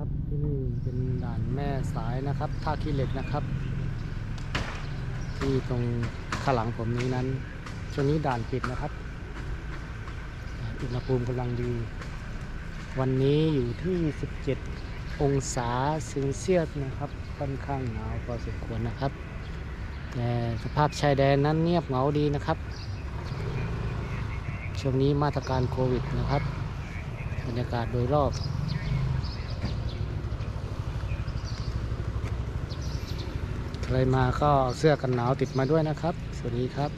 ครับที่นี่เป็นด่านแม่สายนะครับท่าขี้เหล็กนะครับ ที่ตรงข้างหลังผมนี้นั้นช่วงนี้ด่านปิดนะครับอุณหภูมิกำลังดี วันนี้อยู่ที่ 17 องศาเซลเซียสนะครับค่อนข้างหนาวพอสมควรนะครับแต่สภาพชายแดนนั้นเงียบเหงาดีนะครับ ช่วงนี้มาตรการโควิดนะครับบรรยากาศโดยรอบ ใครมาก็เสื้อกันหนาวติดมาด้วยนะครับ สวัสดีครับ